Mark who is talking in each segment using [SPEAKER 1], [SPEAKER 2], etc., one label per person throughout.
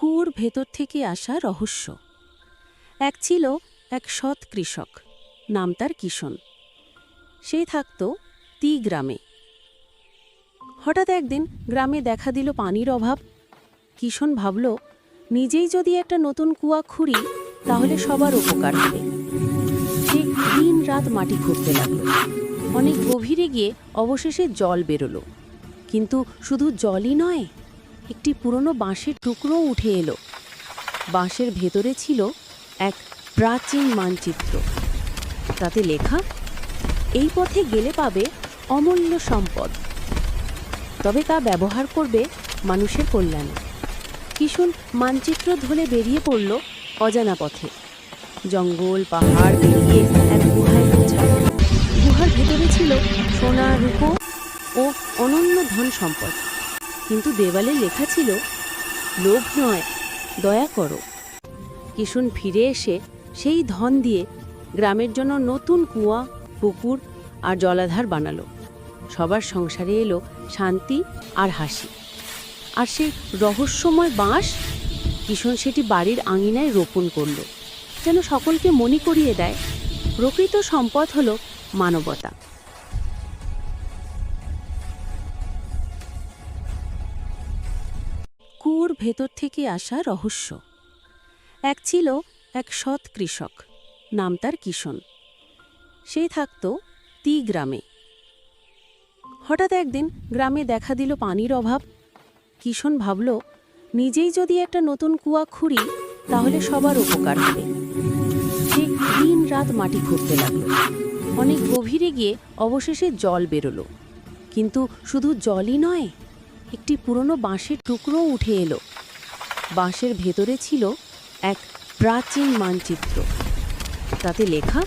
[SPEAKER 1] কুয়োর ভেতর থেকে আসা রহস্য। এক ছিল এক সৎ কৃষক, নাম তার কিষণ সেই থাকত তি গ্রামে। হঠাৎ একদিন গ্রামে দেখা দিল পানির অভাব। কিষণ ভাবল, নিজেই যদি একটা নতুন কুয়া খুঁড়ি, তাহলে সবার উপকার হবে। সে দিন রাত মাটি খুঁড়তে লাগল। অনেক গভীরে গিয়ে অবশেষে জল বেরোলো। কিন্তু শুধু জলই নয় একটি পুরনো বাঁশের টুকরোও উঠে এলো। বাঁশের ভেতরে ছিল এক প্রাচীন মানচিত্র। তাতে লেখা, এই পথে গেলে পাবে অমূল্য সম্পদ। তবে তা ব্যবহার করবে মানুষের কল্যাণে। কিশুন মানচিত্র ধরে বেরিয়ে পড়ল অজানা পথে। জঙ্গল, পাহাড় পেরিয়ে এক গুহায় গুহার ভেতরে ছিল সোনা, রূপ ও অনন্য ধন সম্পদ। কিন্তু দেওয়ালে লেখা ছিল, লোভ নয়, দয়া করো। কিশুন ফিরে এসে সেই ধন দিয়ে গ্রামের জন্য নতুন কুয়া, পুকুর আর জলাধার বানালো। সবার সংসারে এলো শান্তি আর হাসি। আর সেই রহস্যময় বাঁশ কিষণ সেটি বাড়ির আঙিনায় রোপণ করল। যেন সকলকে মনে করিয়ে দেয়, প্রকৃত সম্পদ হল মানবতা। কুয়োর ভেতর থেকে আসা রহস্য। এক ছিল এক সৎ কৃষক, নাম তার কিষণ সেই থাকত তি গ্রামে। হঠাৎ একদিন গ্রামে দেখা দিল পানির অভাব। কিষণ ভাবল, নিজেই যদি একটা নতুন কুয়া খুঁড়ি, তাহলে সবার উপকার হবে। সে দিন রাত মাটি খুঁড়তে লাগল। অনেক গভীরে গিয়ে অবশেষে জল বেরোলো। কিন্তু শুধু জলই নয় একটি পুরনো বাঁশের টুকরো উঠে এলো। বাঁশের ভেতরে ছিল এক প্রাচীন মানচিত্র। তাতে লেখা,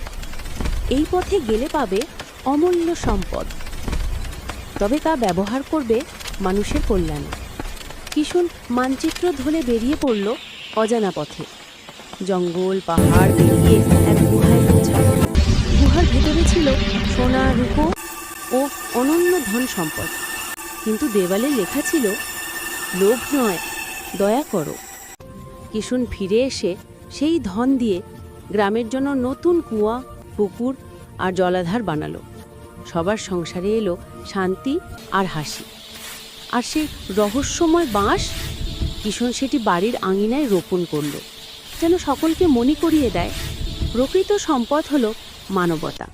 [SPEAKER 1] এই পথে গেলে পাবে অমূল্য সম্পদ। তবে তা ব্যবহার করবে মানুষের কল্যাণে। কিশুন মানচিত্র ধরে বেরিয়ে পড়ল অজানা পথে। জঙ্গল, পাহাড় পেরিয়ে এক গুহায় পৌঁছাল। গুহার ভেতরে ছিল সোনা, রূপো ও অনন্য ধন সম্পদ। কিন্তু দেওয়ালে লেখা ছিল, লোভ নয়, দয়া করো। কিশুন ফিরে এসে সেই ধন দিয়ে গ্রামের জন্য নতুন কুয়া, পুকুর আর জলাধার বানালো। সবার সংসারে এলো শান্তি আর হাসি। আর সেই রহস্যময় বাঁশ কিষণ সেটি বাড়ির আঙিনায় রোপণ করল, যেন সকলকে মনে করিয়ে দেয়, প্রকৃত সম্পদ হল মানবতা।